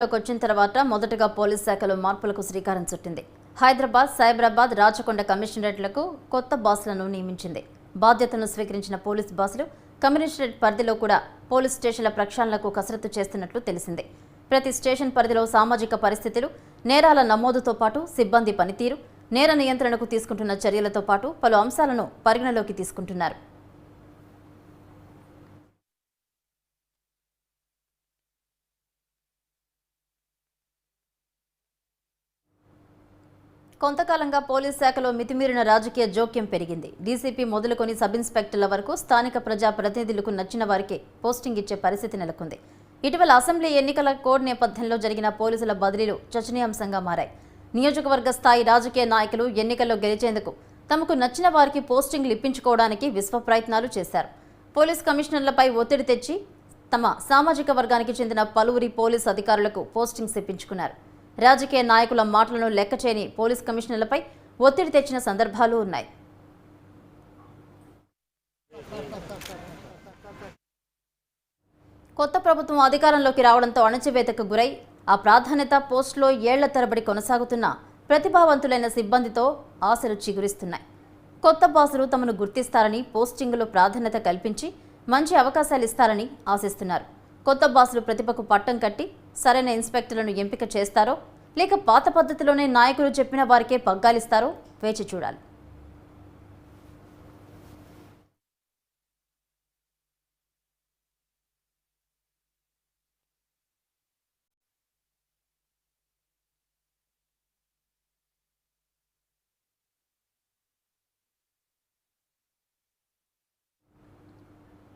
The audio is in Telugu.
లోకి వచ్చిన తర్వాత మొదటగా పోలీస్ శాఖలో మార్పులకు శ్రీకారం చుట్టింది. హైదరాబాద్ సైబరాబాద్ రాచకొండ కమిషనరేట్లకు కొత్త బాసులను నియమించింది. బాధ్యతను స్వీకరించిన పోలీస్ బాసులు కమిషనరేట్ పరిధిలో కూడా పోలీస్ స్టేషన్ల ప్రక్షాళనకు కసరత్తు చేస్తున్నట్లు తెలిసింది. ప్రతి స్టేషన్ పరిధిలో సామాజిక పరిస్థితులు నేరాల నమోదుతో పాటు సిబ్బంది పనితీరు నేర నియంత్రణకు తీసుకుంటున్న చర్యలతో పాటు పలు అంశాలను పరిగణలోకి తీసుకుంటున్నారు. కొంతకాలంగా పోలీస్ శాఖలో మితిమీరిన రాజకీయ జోక్యం పెరిగింది. డీసీపీ మొదలుకొని సబ్ ఇన్స్పెక్టర్ల వరకు స్థానిక ప్రజా ప్రతినిధులకు నచ్చిన వారికి పోస్టింగ్ ఇచ్చే పరిస్థితి నెలకొంది. ఇటీవల అసెంబ్లీ ఎన్నికల కోడ్ నేపథ్యంలో జరిగిన పోలీసుల బదిలీలు చర్చనీయాంశంగా మారాయి. నియోజకవర్గ స్థాయి రాజకీయ నాయకులు ఎన్నికల్లో గెలిచేందుకు తమకు నచ్చిన వారికి పోస్టింగ్లు ఇప్పించుకోవడానికి విశ్వ ప్రయత్నాలు చేశారు. పోలీస్ కమిషనర్లపై ఒత్తిడి తెచ్చి తమ సామాజిక వర్గానికి చెందిన పలువురి పోలీస్ అధికారులకు పోస్టింగ్స్ ఇప్పించుకున్నారు. రాజకీయ నాయకుల మాటలను లెక్క చేయని పోలీస్ కమిషనర్లపై ఒత్తిడి తెచ్చిన సందర్భాలు ఉన్నాయి. కొత్త ప్రభుత్వం అధికారంలోకి రావడంతో అణచివేతకు గురై ఆ ప్రాధాన్యత పోస్టులో ఏళ్ళ తరబడి కొనసాగుతున్న ప్రతిభావంతులైన సిబ్బందితో ఆశలు చిగురిస్తున్నాయి. కొత్త బాసులు తమను గుర్తిస్తారని పోస్టింగులో ప్రాధాన్యత కల్పించి మంచి అవకాశాలు ఇస్తారని ఆశిస్తున్నారు. కొత్త బాసులు ప్రతిభకు పట్టం కట్టి సరైన ఇన్స్పెక్టర్లను ఎంపిక చేస్తారో లేక పాత పద్ధతిలోనే నాయకులు చెప్పిన వారికే పగ్గాలిస్తారో వేచి చూడాలి.